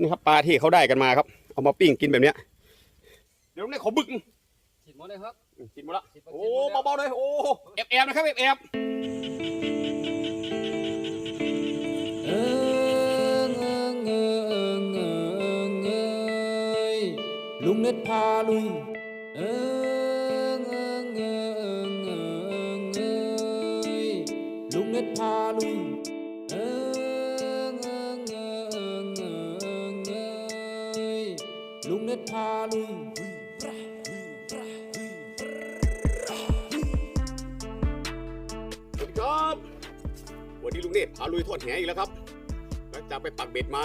นี่ครับปลาที่เขาได้กันมาครับ เอามาปิ้งกินแบบเนี้ย เดี๋ยวเนี่ยเขาบึกฉีดหมดเลยครับกินหมดละฉีดไปโอ้ฉีดหมดแล้วเบาๆเลยโอ้แอบแอบๆนะครับแอบแอบเอิงเอิงเอิงเอิงเอยลุงเน็ตพาลุยเอิงเอิงเอิงเอิงเอยลุงเน็ตพาลุย พาลุยสวัสดีครับ วันนี้ลุงเนตรพาลุยทอดแหอีกแล้วครับหลังจากไปปักเบ็ดมา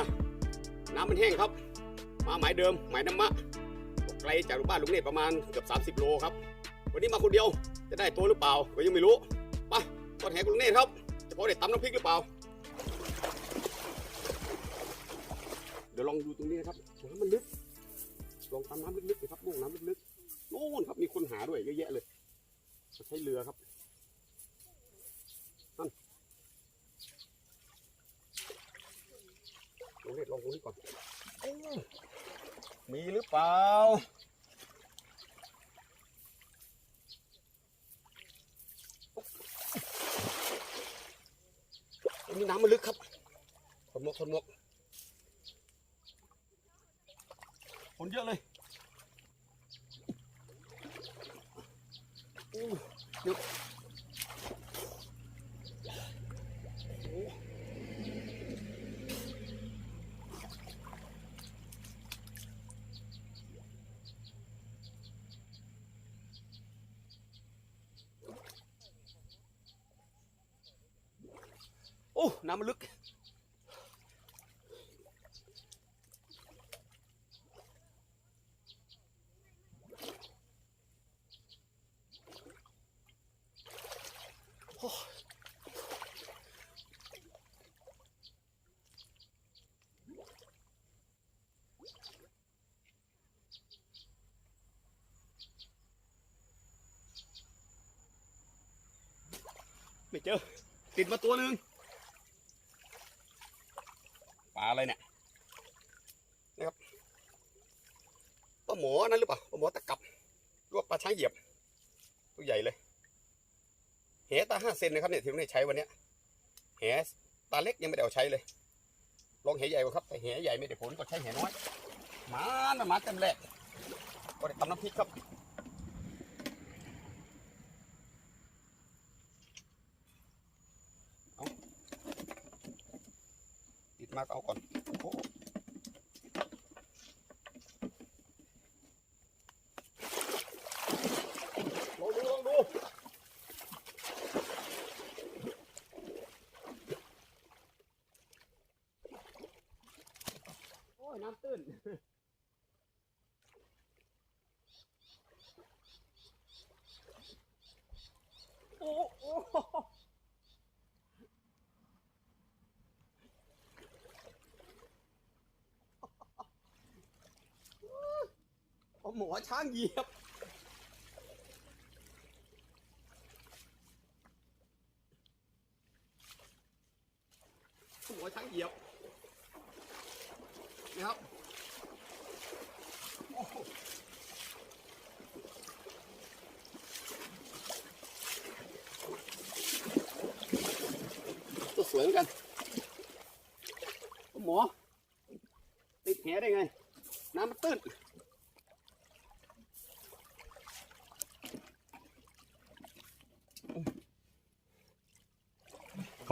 น้ำมันแห้งครับ มาหมายเดิมหมายน้ำมะไกลจากบ้านลุงเนตรประมาณเกือบ30 โลครับ วันนี้มาคนเดียวจะได้ตัวหรือเปล่าก็ยังไม่รู้ไปทอดแหกับลุงเนตรครับ จะพอได้ตำน้ำพริกหรือเปล่าเดี๋ยวลองดูตรงนี้นะครับน้ำมันลึก ลองตามน้ำลึกๆสิครับลงน้ำลึกๆโน่นครับมีคนหาด้วยเยอะแยะเลยจะใช้เรือครับนั่นลองเล็ดลองตรงนี้ก่อนอู้มีหรือเปล่าตรงนี้น้ำมันลึกครับถนหมวกถนหมวก คนเยอะเลยอู้เยอะโอ้โอ้น้ำมันลึก ไม่เจอ ติดมาตัวหนึ่งปลาอะไรเนี่ยนะครับปลาหมอนั่นหรือเปล่าปลาหมอตะกับรว่าปลาช้างเหยียบ ตัวใหญ่เลยแหตาห้าเซนนะครับเนี่ยที่ผมได้ใช้วันเนี้ยแหตาเล็กยังไม่ได้เอาใช้เลย ลองแหใหญ่กว่าครับแต่แหใหญ่ไม่ได้ผลก็ใช้แหน้อยหมานะหมาเต็มแหลกก็ได้ตำน้ำพริกครับ มากเอาก่อนโอ้ลองดูลองดูโอ้ยน้ำตื้นโอ้โอ้เอา หมอช้างเหยียบ หมอช้างเหยียบนะครับโอ้โหตัวสวยเหมือนกัน หมอ ติดแหได้ไง น้ำมันตื้น เข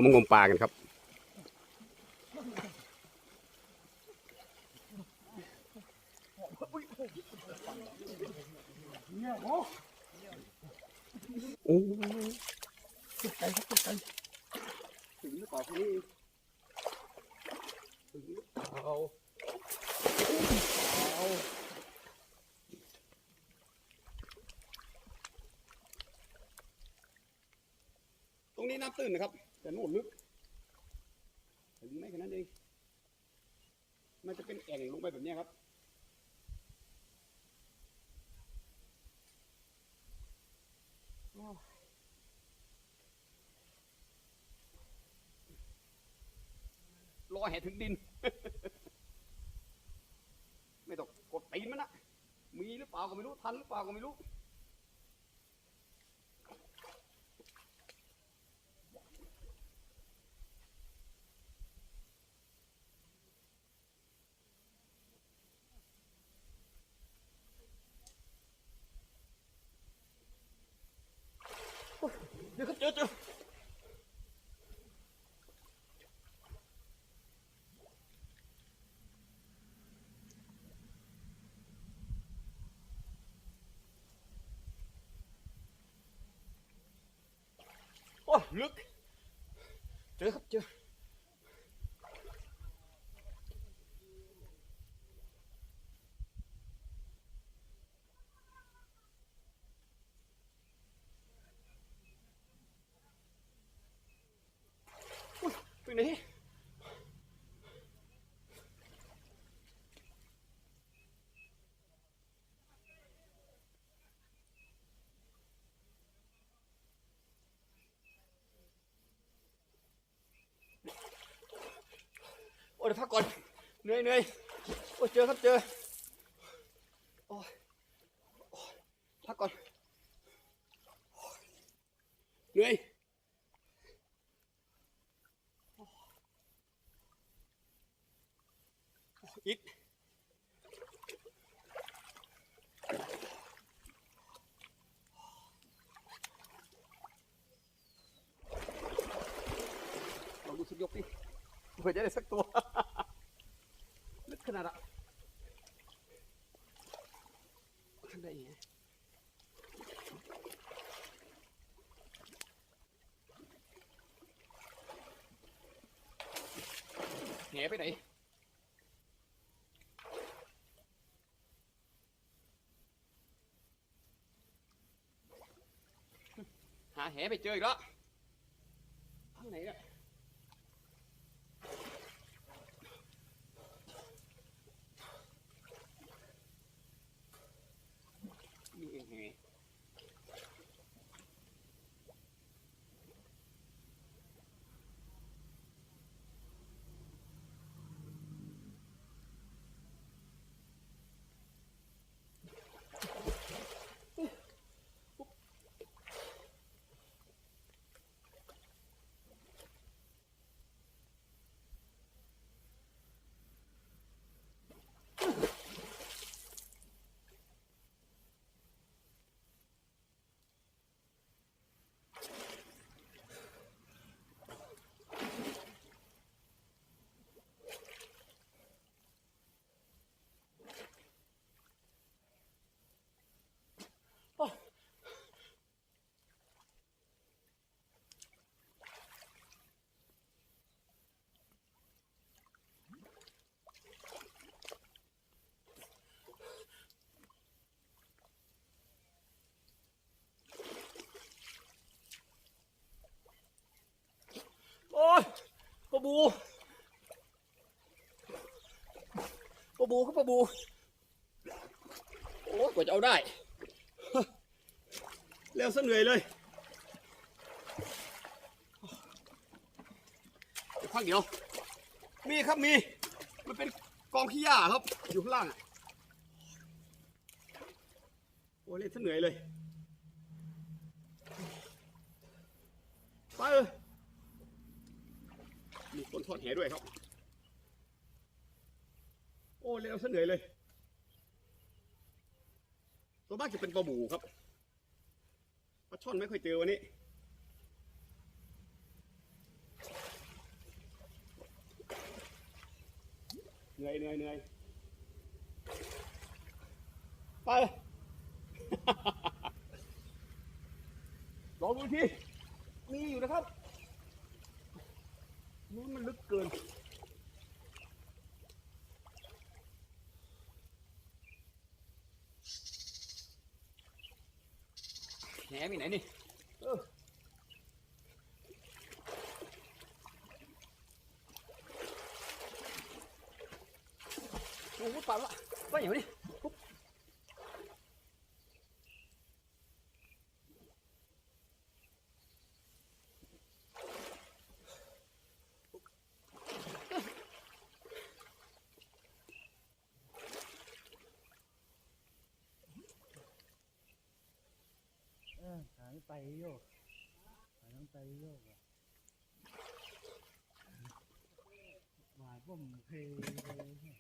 ามางมปลากันครับ โอ้ตกใจครับตกใจถึงหรือเปล่าคนนี้เองถึงหรือาเอาตรงนี้น้ำตื้นนะครับ แต่นู่นลึกถึงไหมแค่นั้นเองมันจะเป็นแอ่งลงไปแบบนี้ครับ รอแห่ถึงดิน ไม่ต้องกดตีนมันนะมีหรือเปล่าก็ไม่รู้ ทันหรือเปล่าก็ไม่รู้ โอ้ยลึกเจอครับเจออุ๊ยไปไหนโอ้ยเดี๋ยวพักก่อนเห นื่อยเหนื่อยโอ้เจอครับเจอโอ้ยพักก่อนเหนื่อยอีกลองดูสักยกดิเผื่อจะได้สักตัว ขนาดอะขึ้นได้ยังไงแหไปไหนหาแหไปเจออีกแล้วข้างไหนเนี่ยนี่เองแหโอ้ยปลา บูปลาบูครับปลาบู โอ้กว่าจะเอาได้เร็วซะเหนื่อยเลยพักเดียว มีครับมี มันเป็นกองขี้หญ้าครับ อยู่ข้างล่างโอ้เล่นซะเหนื่อยเลย ไปเลย อดแหด้วยครับ โอ้เร็วซะเหนื่อยเลยตัวบ้านจะเป็นปลาบูครับปลาช่อนไม่ค่อยเจอวันนี้เหนื่อยเหนื่อยเหนื่อยไปลองดูทีมีอยู่นะครับ นู้นมันลึกเกินแหมีไหนนี่เออโอ้โหปัดละไปอย่างนี้ปุ๊บ ไตโยกหาน้องไตโยกอะหวานผมเคยเลยเนี่ย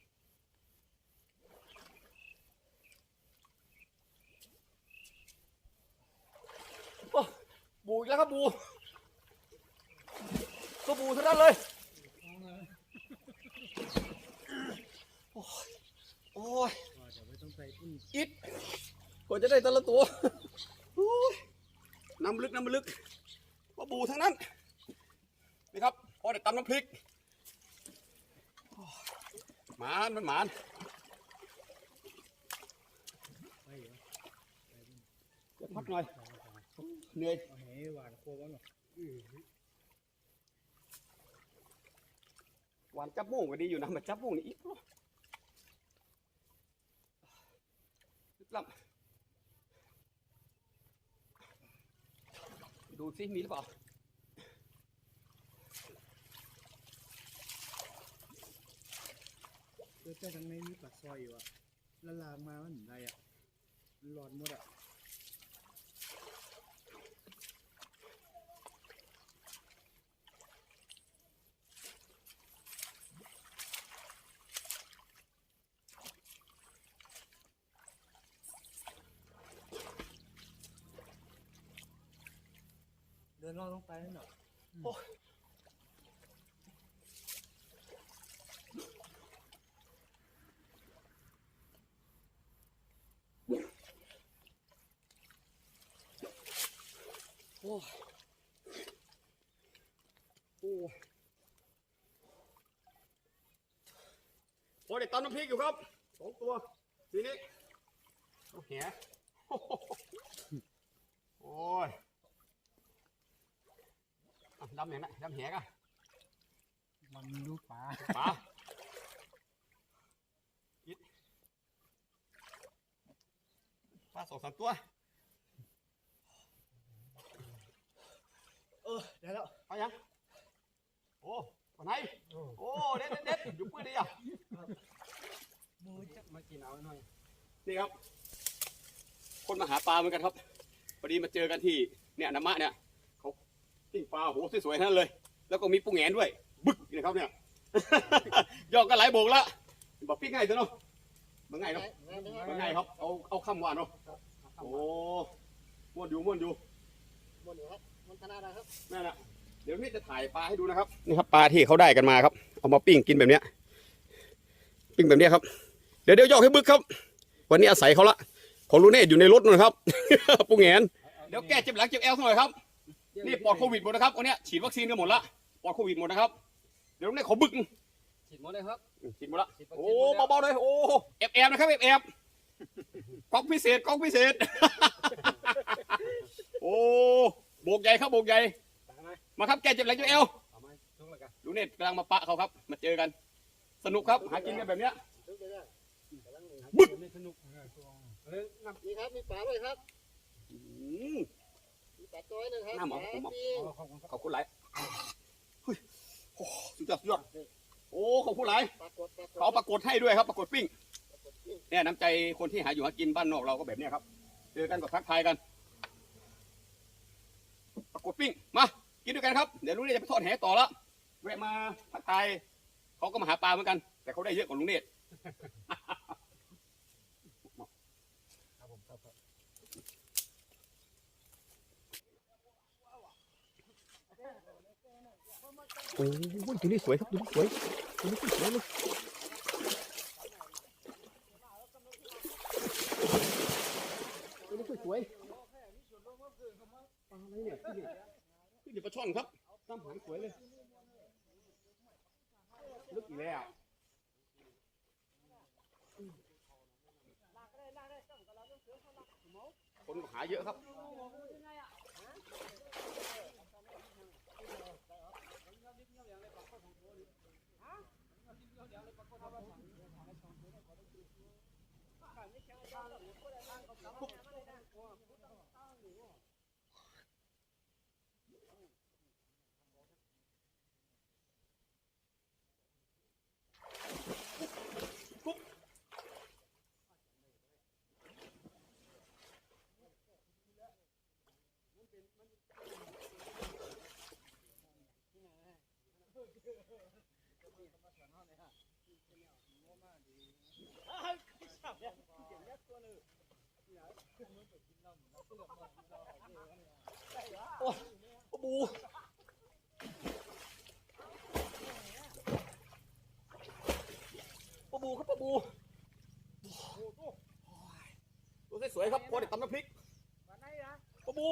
บูอีกแล้วครับบูตัวบูเท่านั้นเลยโอ้ยโอ้ยว่าจะไม่ต้องใส่อุ่นอิดกว่าจะได้แต่ละตัวโอ้ย น้ำลึกน้ำลึกว่าบูทั้งนั้นนี่ครับพอได้ตำน้ำพริกหมานมันหมานเหรอเดี๋ยวพักหน่อยเหนื่อยหวานโคบ้างหวานจับโม่งก็ดีอยู่นะมาจับโม่งนี่อีกเนาะลึกล้ำ ดูซิมีหรือเปล่าเจอแต่ทางในมีปลาซอยอยู่อะละลางมามันได้อะร้อนหมดอะ เดินรอดลงไปนั่นหรอโอ้ยโอ้ยโอ้ยเด็กตำน้ำพริกอยู่ครับสองตัวทีนี้โอ้แหโอ้โหโอ้ยอะ ดำอย่างนั้นดำแหกันมันลูกปลาปลาอิดปลาสองสามตัว เออได้แล้วไปยัง โอ้ปไหน โอ้เด็ดเด็ดเด็ดอยู่ปื้นดีอะมูจะมากินเอาหน่อย นี่ครับ คนมาหาปลาเหมือนกันครับ พอดีมาเจอกันที่เนี่ยน้ำมะเนี่ยเขา ปิ้งปลาโหสวยๆทั้งนั้นเลย แล้วก็มีปูแหงนด้วย บึกนี่นะครับเนี่ย ยอกกันหลายโบกละบอกปิ้งง่ายเถอะเนาะมันง่ายเนาะมันง่ายครับ เอาเอาคำว่าเนาะโอ้ม้วนอยู่ม้วนอยู่บนครับมันขนาดอะไรครับนั่นแหละเดี๋ยวนี่จะถ่ายปลาให้ดูนะครับนี่ครับปลาที่เขาได้กันมาครับ เอามาปิ้งกินแบบเนี้ยปิ้งแบบเนี้ยครับ เดี๋ยวเดี๋ยวยอกให้บึกครับ วันนี้อาศัยเขาละของลูเน่อยู่ในรถนู่นครับ ปุงแงนเดี๋ยวแก้เจ็บหลังเจ็บแอลสักหน่อยครับ นี่ปลอดโควิดหมดนะครับวันเนี้ยฉีดวัคซีนกันหมดละปลอดโควิดหมดนะครับ เดี๋ยวลูเน่ขอบึกฉีดหมดเลยครับ ฉีดหมดละฉีดวัคซีนโอ้หมดแล้วเบาๆเลยโอ้แอบแอบๆนะครับแอบแอบๆกล้องพิเศษกล้องพิเศษ โอ้โบกใหญ่ครับโบกใหญ่ มาครับแกเจ็บหลังเจ็บเอวเอามาช่วงละกันดูเน็ตกำลังมาปะเขาครับ มาเจอกัน สนุกครับหากินกันแบบเนี้ยบึ้บึ้งไม่สนุกเออนับนี่ครับมีปลาด้วยครับ อืมมีปลาตัวนึงครับน้ำเหรอผมเอาปีขอบคุณหลายเฮ้ยโอ้สุดยอดสุดยอดโอ้ขอบคุณหลายปลากดปลากดเขาเอาปรากฏให้ด้วยครับปรากฏปิ้งเนี่ยน้ำใจคนที่หาอยู่หากินบ้านนอกเราก็แบบเนี้ยครับเจอกันก็ทักทายกันปรากฏปิ้งมากินด้วยกันครับเดี๋ยวลุงเนตจะไปทอดแหต่อละแวะมาทักทายเขาก็มาหาปลาเหมือนกัน แต่เขาได้เยอะกว่าลุงเนตครับผมครับครับ โอ้ยตัวนี้สวยครับตัวนี้สวยตัวนี้สวยเลยตัวนี้สวยปลาอะไรเนี่ยพี่เด็กพี่เด็กปลาช่อนครับตั้มหางสวยเลยลึกอีกแล้วคนหาเยอะครับ 他说想回来了我过来他搞不 โอ้ปลาบูปลาบูครับปลาบูตัวสวยๆครับพอได้ตำน้ำพริกปลาบู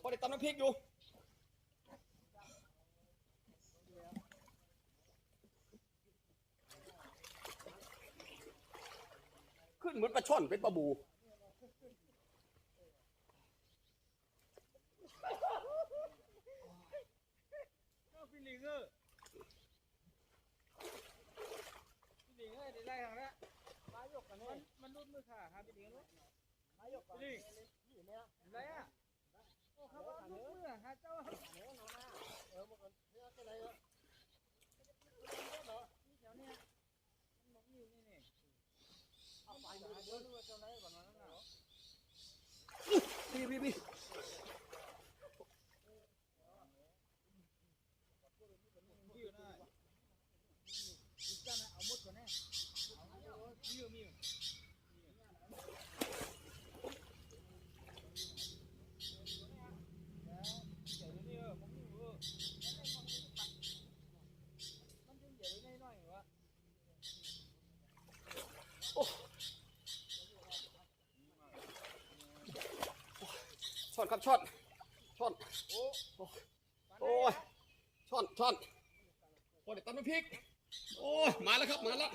พอได้ตำน้ำพริกอยู่ เหมือนปลาช่อนเป็นปลาบูพี่ลิงเออพี่ลิงเออได้ไรทางนั้มายกกันเนี่ยมันรุดมือขาครับพี่ลิงเนาะมายกพี่ลิงอยู่เนี่ยไรอะโอ้ครับว่ารุดมือฮะเจ้าเออน้องนะเออมันก็เพื่ออะไรเนาะนี่แถวเนี้ยมันบอกอยู่นี่นี่เอาไปเดี๋ยวดูว่าเจ้าไรก่อนนั้นน่ะ พี่พี่พี่ อยู่นะอีกจ้านะเอาหมดก่อนแน่เอาเอามีอยู่มีอยู่ ช่อนครับช่อนช่อนโอ้ยช่อนช่อนพอได้ตำน้ำพริก โอ้ยมาแล้วครับมาแล้ว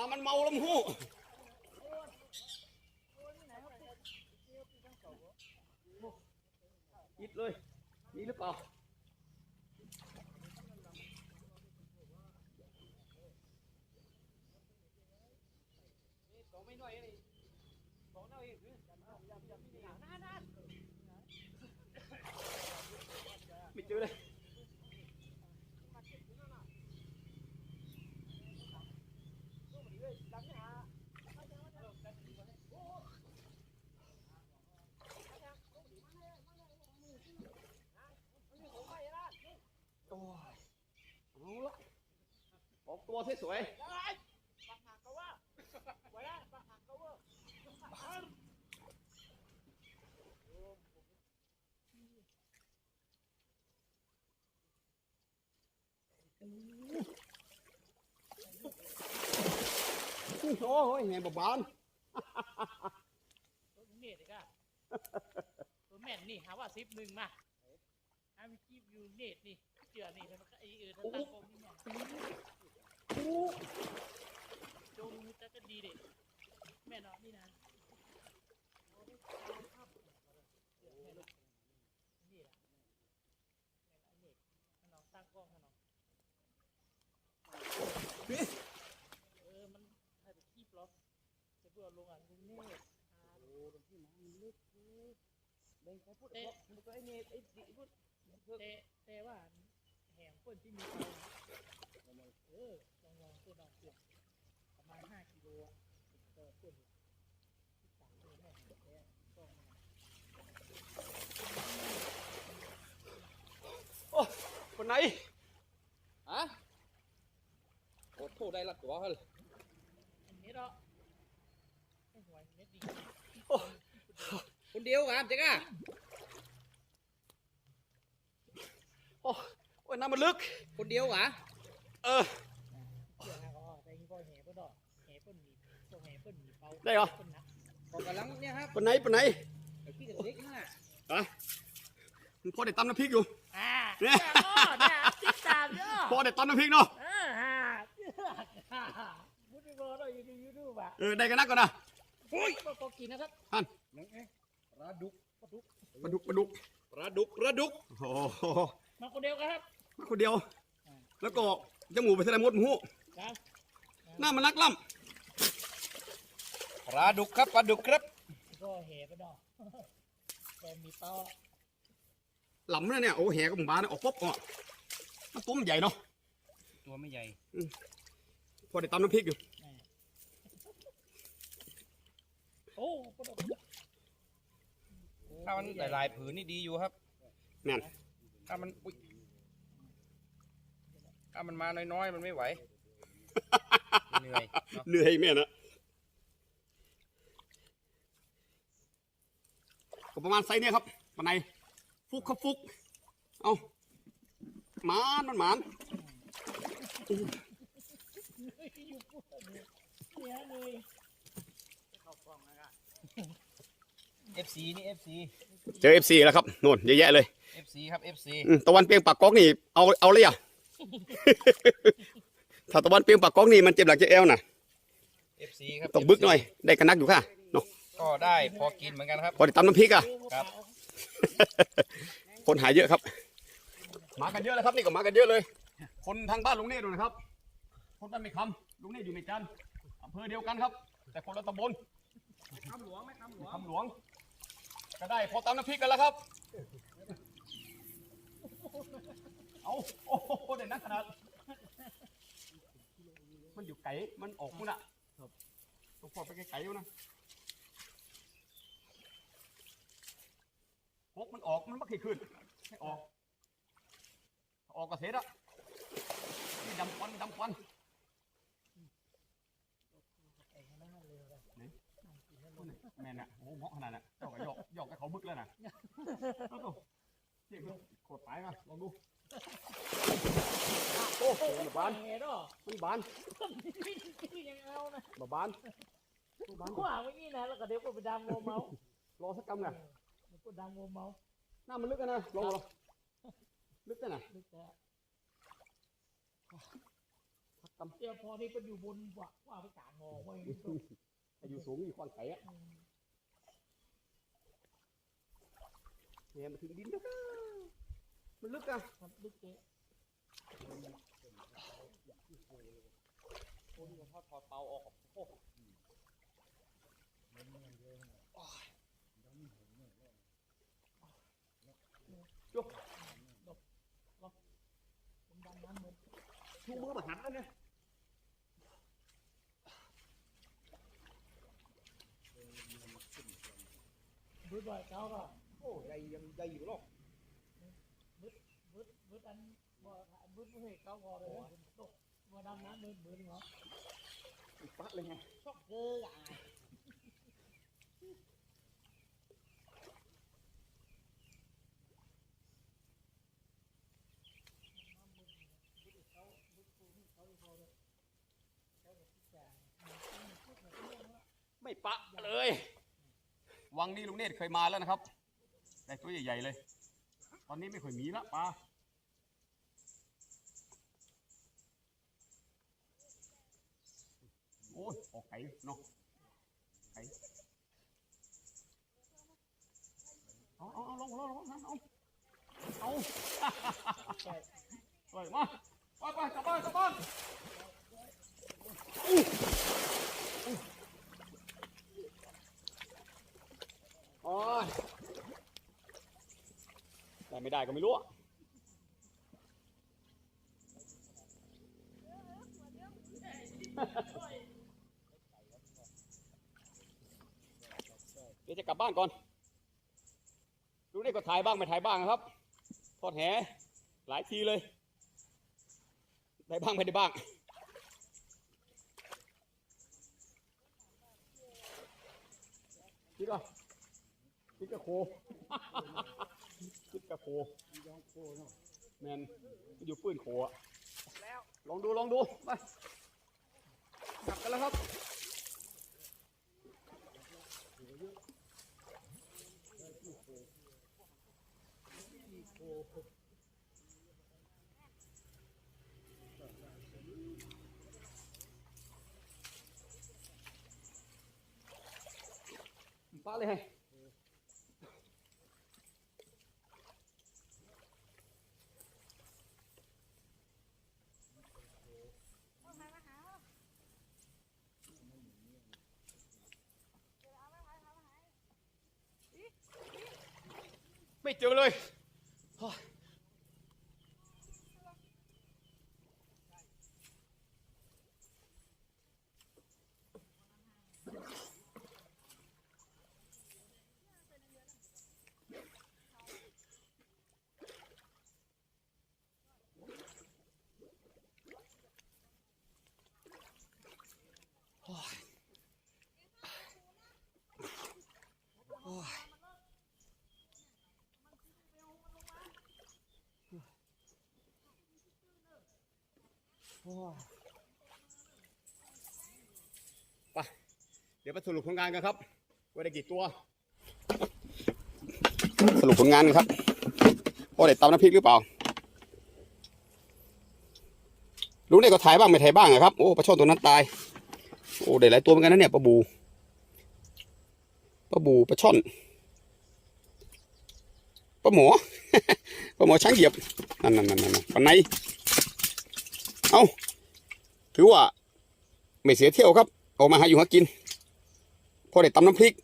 ปลามันเมาลมหูอิดเลย นี่หรือเปล่า ไม่เจอเลยโอ้ยเอาละออก ตัวสวยๆโอ้ยแหงบบาน ตัวเน็ตอีกอะตัวแม่นนี่หาว่าซิปหนึ่งมาอาวิจีบอยู่เน็ตนี่เจือนี่มันก็ไอเออทั้งตั้งกองนี่เนี่ย จงจะก็ดีเด็แม่นอนนี่นะนี่แหละน็ตน้องตั้งกล้องน้องเออ มันถ่ายไปคีบล็อกจะเพื่อลงอะลุงเน็ตแต่แต่แต่ว่าแหงเปิ้นที่มีเตา ลองลองตัวน้องเปลี่ยนประมาณห้ากิโลอะต่อเปิ้นสามตัวแม่แท้ต้องโอ้คนไหนฮะโอ้โทษได้ละตัวเฮ้ยอันนี้เนาะไอ้หวยเม็ดดีคนเดียวกันเจ๊ก้าโอ้ยน้ำมันลึก คนเดียวเหรอเออ ได้เหรอเปิ้นนะก็กำลังเนี่ยครับคนไหนคนไหนไอ้พี่กับเด็กน่ะฮะพอได้ตำน้ำพริกอยู่อ่าเนี่เนี่ยยก็เนี่ยติดตามเนาะพอได้ตำน้ำพริกเนาะเออฮ่าฮ่าฮ่าพูดดีกว่าเราอยู่ในยูทูบอะเออได้กันนักก่อนนะโอ้ยก็กินนะครับน้องเอ๊ะปลาดุกปลาดุกปลาดุกปลาดุกปลาดุกโอ้โหมาคนเดียวกันครับมาคนเดียว แล้วก็จมูกไปทะเลมดหมูครับหน้ามันลักล่ ปลาดุกครับปลาดุกครับก็แห่ไปเนาะแต่มีเป้าำหล่ำนะเนี่ยโอ้แหกับหมูบ้านออกป๊บอะมันตัวมันใหญ่เนาะตัวไม่ใหญ่พอได้ตำน้ำพริกอยู่โอ้ก็ดอกถ้ามันหลายๆผืนนี่ดีอยู่ครับนั่นถ้ามันอุ้ยถ้ามันมาน้อยๆมันไม่ไหวเหนื่อยเนาะเหนื่อยแม่นะ ก็ประมาณไซส์เนี้ยครับปานในฟุกครับฟุก เอาหมานมันหมานเนี่ยเลยเอฟซีนี่เอฟซีเจอ FC แล้วครับโน่นเยอะแยะเลยเอฟซีครับเอฟซีอืมตะวันเปียงปากก๊อกนี่เอาเอาเลยอะ ถ้าตะวันเปียงปากก๊อกนี่มันเจ็บหลักเจ็บแอวน่ะเอฟซีครับ ต้องบึกหน่อย ได้กันนักอยู่ค่ะเนาะ ก็ได้พอกินเหมือนกันครับ พอได้ตำน้ำพริกอะ ครับ คนหายเยอะครับ มากันเยอะแล้วครับนี่ก็มากันเยอะเลย คนทางบ้านลุงเนตรด้วยนะครับ คนบ้านไม่คำลุงเนตรอยู่ในจันทร์อำเภอเดียวกันครับ แต่คนละตำบลคำหลวงไหมคำหลวงคำหลวง ก็ได้พอตำน้ำพริกกันแล้วครับ เอาโอ้โหได้นักขนาด มันอยู่ไก่มันออกมุนอะตัวพอไปไกลๆอยู่นะ กมันออกมันไม่เคยขึ้นให้ออกถ้าออกกระเสร็จอะนี่ดำควันดำควันแม่นอะโอ้โหเหมาะขนาดน่ะเจ้าก็หยอกหยอกกับเขาบึกแล้วน่ะเอาดูเจ็บโคตรตายมาลองดูโอ้โหมันบานเห็นหรอมันบานยังเอานะมาบานมันบานขวางไว้นี่นะแล้วก็เดี๋ยวก็ไปดำโมเมารอสักกำไง เดี๋ยวก็ดำโมเมาหน้ามันลึกกันนะลองลองลึกกันนะลึกแต่พักกำเดี๋ยวพอนี่เป็นอยู่บนว่าว่าไปกลางงอไว้อายุสูงอยู่ควางไก่อะเนี่ยมันถึงดินแล้วก็มันลึกอะมันลึกเจ๊ทอดทอดเตาออกโอ้โหผมดำน้ำหมดชูมือมาหันแล้วเนี่ยบึ้ดบ่อยเก้าก็โอ้ใหญ่ยังใหญ่อยู่หรอกบึ้ดบึ้ดอัน บ่บึ้ดไม่เห็นเก้าพอเลยตกมาดำน้ำบึ้ดบึ้ดเหรออีกปะเลยไง ชอบเกลืออะ ไม่ปะเลย วังนี้ลุงเนตรเคยมาแล้วนะครับ ได้ตัวใหญ่ๆเลย ตอนนี้ไม่ค่อยมีละปลาโอ้ยออกไก่เนาะไก่เอาเอาเอาลงลงลงเอาเอาเอาไปมาไปไปกลับบ้านกลับบ้าน อู้อู้โอ้ยได้ไม่ได้ก็ไม่รู้อะเดี๋ยวจะกลับบ้านก่อน ดูนี่ก็ถ่ายบ้างไม่ถ่ายบ้างนะครับ ทอดแหหลายทีเลย ได้บ้างไม่ได้บ้างคิดว่า คิดกระโคคิดกระโคแมนอยู่ปืนโคอะลองดูลองดูไปกลับกันแล้วครับปะเลย ไม่เจอเลย โอ้ยโอ้ยเดี๋ยวไปสรุปผลงานกันครับว่าได้กี่ตัว สรุปผลงานกันครับว่าได้ตำน้ำพริกหรือเปล่าลุงเนี่ยก็ถ่ายบ้างไม่ถ่ายบ้างอะครับโอ้ปลาช่อนตัวนั้นตายโอ้ได้หลายตัวเหมือนกันนะเนี่ยปลาบูปลาบูปลาช่อนปลาหมอปลาหมอช้างเหยียบนั่นนั่นนั่นนั่นปลาไน เอาถือว่าไม่เสียเที่ยวครับ ออกมาหาอยู่หากิน พอได้ตำน้ำพริก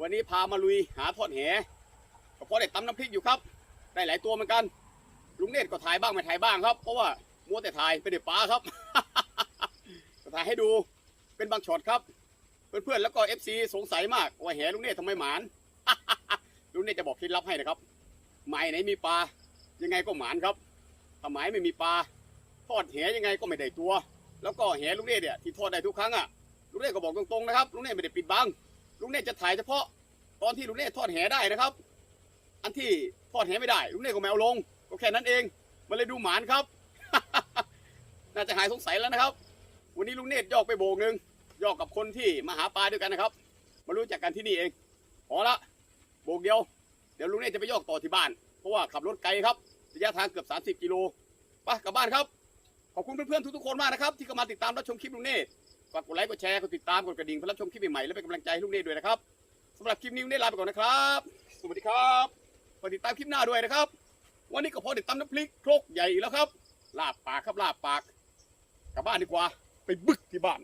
วันนี้พามาลุยหาทอดแหก็พอได้ตำน้ำพริกอยู่ครับ ได้หลายตัวเหมือนกัน ลุงเนตรก็ถ่ายบ้างไม่ถ่ายบ้างครับ เพราะว่ามัวแต่ถ่ายไม่ได้ปลาครับ ก็ถ่ายให้ดู เป็นบางช็อตครับ เพื่อนๆแล้วก็เอฟซีสงสัยมากว่าแหลุงเนตรทำไมหมานลุงเนตรจะบอกเคล็ดลับให้นะครับหมายไหนมีปลา ยังไงก็หมานครับถ้าหมายไม่มีปลา ทอดแหยังไงก็ไม่ได้ตัว แล้วก็แหลุงเนตรเนี่ยที่ทอดได้ทุกครั้งอะลุงเน่ก็บอกตรงๆนะครับลุงเน่ไม่ได้ปิดบังลุงเน่จะถ่ายเฉพาะตอนที่ลุงเน่ทอดแหได้นะครับ อันที่ทอดแหไม่ได้ลุงเน่ก็ไม่เอาลงก็แค่นั้นเองมันเลยดูหมานครับ น่าจะหายสงสัยแล้วนะครับ วันนี้ลุงเน่ยอกไปโบกหนึ่งยอกกับคนที่มาหาปลาด้วยกันนะครับ มารู้จักกันที่นี่เองพอละโบกเดียว เดี๋ยวลุงเน่จะไปยอกต่อที่บ้าน เพราะว่าขับรถไกลครับ ระยะทางเกือบ 30 กิโล ไปกลับบ้านครับ ขอบคุณเพื่อนๆทุกๆคนมากนะครับที่เข้ามาติดตามรับชมคลิปลุงเน่ฝากกดไลค์กดแชร์กดติดตามกดกระดิ่งเพื่อรับชมคลิปใหม่ๆและเป็นกำลังใจให้ลุงเน่ด้วยนะครับสำหรับคลิปนี้ลุงเน่ลาไปก่อนนะครับ สวัสดีครับฝากติดตามคลิปหน้าด้วยนะครับ วันนี้ก็พอติดตามน้ำพริกโครกใหญ่อีกแล้วครับ ลาบปากครับลาบปากกลับบ้านดีกว่า ไปบึกที่บ้าน